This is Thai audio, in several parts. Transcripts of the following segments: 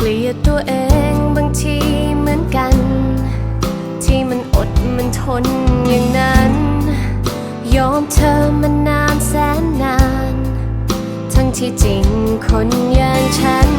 กลียดตัวเองบางทีเหมือนกัน ที่มันอดมันทนอย่างนั้น ยอมเธอมานานแสนนาน ทั้งที่จริงคนอย่างฉัน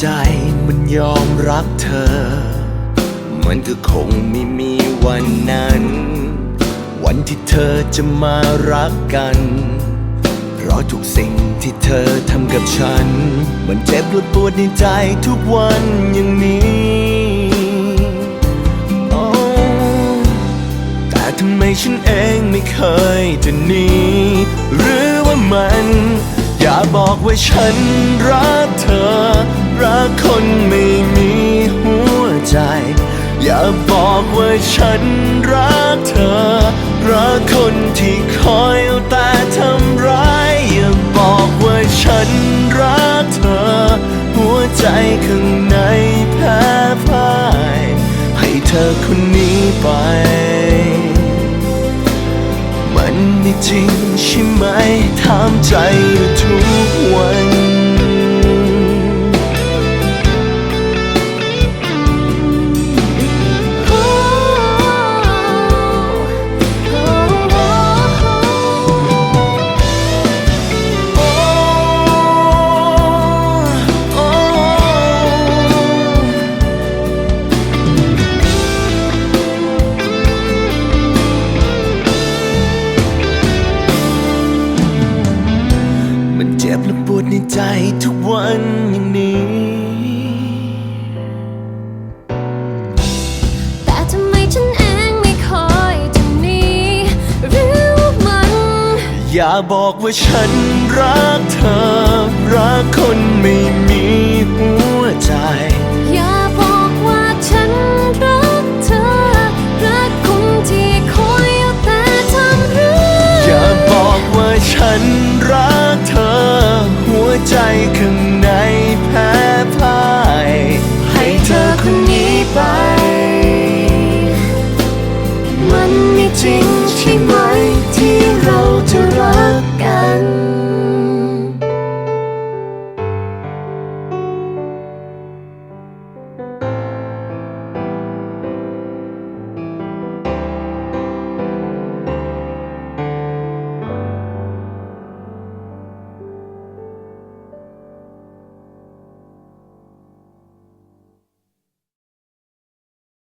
ใจมันยอมรักเธอ มันก็คงไม่มีวันนั้น วันที่เธอจะมารักกัน เพราะทุกสิ่งที่เธอทำกับฉัน มันเจ็บปวดปวดในใจทุกวันอย่างนี้แต่ทำไมฉันเองไม่เคยจะหนีหรือว่ามัน อย่าบอกว่าฉันรักเธอ รักคนไม่มีหัวใจ อย่าบอกว่าฉันรักเธอ รักคนที่คอยเอาแต่ทำร้าย อย่าบอกว่าฉันรักเธอ หัวใจข้างในแพ้พ่าย ให้เธอคนนี้ไป จริงใช่ไหมถามใจทุกวัน จ็บและปวดในใจทุกวันอย่างนี้ แต่ทำไมฉันเองไม่คอยจะหนีหรือว่ามัน อย่าบอกว่าฉันรักเธอ รักคนไม่มี